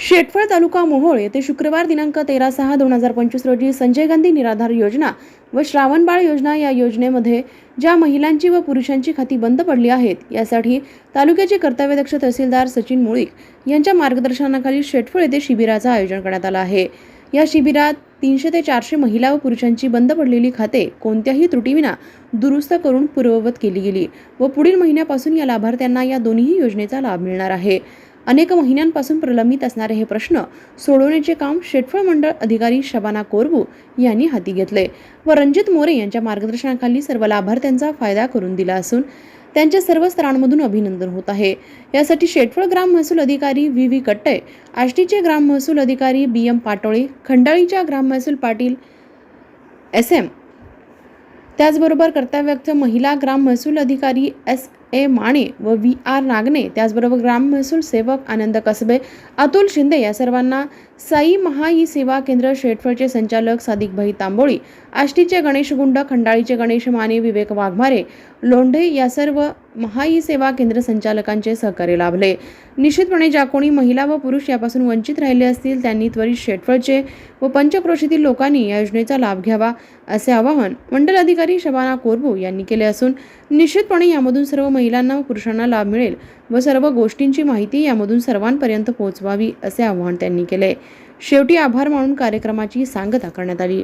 शेटफळ तालुका मोहोळ येथे शुक्रवार दिनांक तेरा सहा दोन हजार पंचवीस रोजी संजय गांधी निराधार योजना व श्रावणबाळ योजना या योजनेमध्ये ज्या महिलांची व पुरुषांची खाती बंद पडली आहेत यासाठी तालुक्याचे कर्तव्यदक्ष तहसीलदार सचिन मुळीक यांच्या मार्गदर्शनाखाली शेटफळ येथे शिबिराचं आयोजन करण्यात आलं आहे. या शिबिरात तीनशे ते चारशे महिला व पुरुषांची बंद पडलेली खाते कोणत्याही त्रुटीविना दुरुस्त करून पूर्ववत केली गेली व पुढील महिन्यापासून या लाभार्थ्यांना या दोन्ही योजनेचा लाभ मिळणार आहे. अनेक महिन्यांपासून प्रलंबित असणारे हे प्रश्न सोडवण्याचे काम शेटफळ मंडळ अधिकारी शबाना कोरबू यांनी हाती घेतले व रणजित मोरे यांच्या मार्गदर्शनाखाली सर्व लाभार्थ्यांचा फायदा करून दिला असून त्यांच्या सर्व स्तरांमधून अभिनंदन होत आहे. यासाठी शेटफळ ग्राम महसूल अधिकारी व्ही. व्ही. कट्टे आष्टीचे ग्राम महसूल अधिकारी बी. एम. पाटोळे खंडाळीच्या ग्राम महसूल पाटील एस. एम. त्याचबरोबर कर्तव्यक्त महिला ग्राम महसूल अधिकारी एस. ए माने व व्ही आर नागने त्याचबरोबर ग्राम महसूल सेवक आनंद कसबे अतुल शिंदे या सर्वांना साई महा ई सेवा केंद्र शेटफळचे संचालक सादिकभाई तांबोळी आष्टीचे गणेश गुंड खंडाळीचे गणेश माने विवेक वाघमारे लोंढे या सर्व महा ई सेवा केंद्र संचालकांचे सहकार्य लाभले. निश्चितपणे ज्या कोणी महिला व पुरुष यापासून वंचित राहिले असतील त्यांनी त्वरित शेटफळचे व पंचक्रोशीतील लोकांनी या योजनेचा लाभ घ्यावा असे आवाहन मंडल अधिकारी शबाना कोरबू यांनी केले असून निश्चितपणे यामधून सर्व महिलांना व पुरुषांना लाभ मिळेल व सर्व गोष्टींची माहिती यामधून सर्वांपर्यंत पोहोचवावी असे आवाहन त्यांनी केले. शेवटी आभार मानून कार्यक्रमाची सांगता करण्यात आली.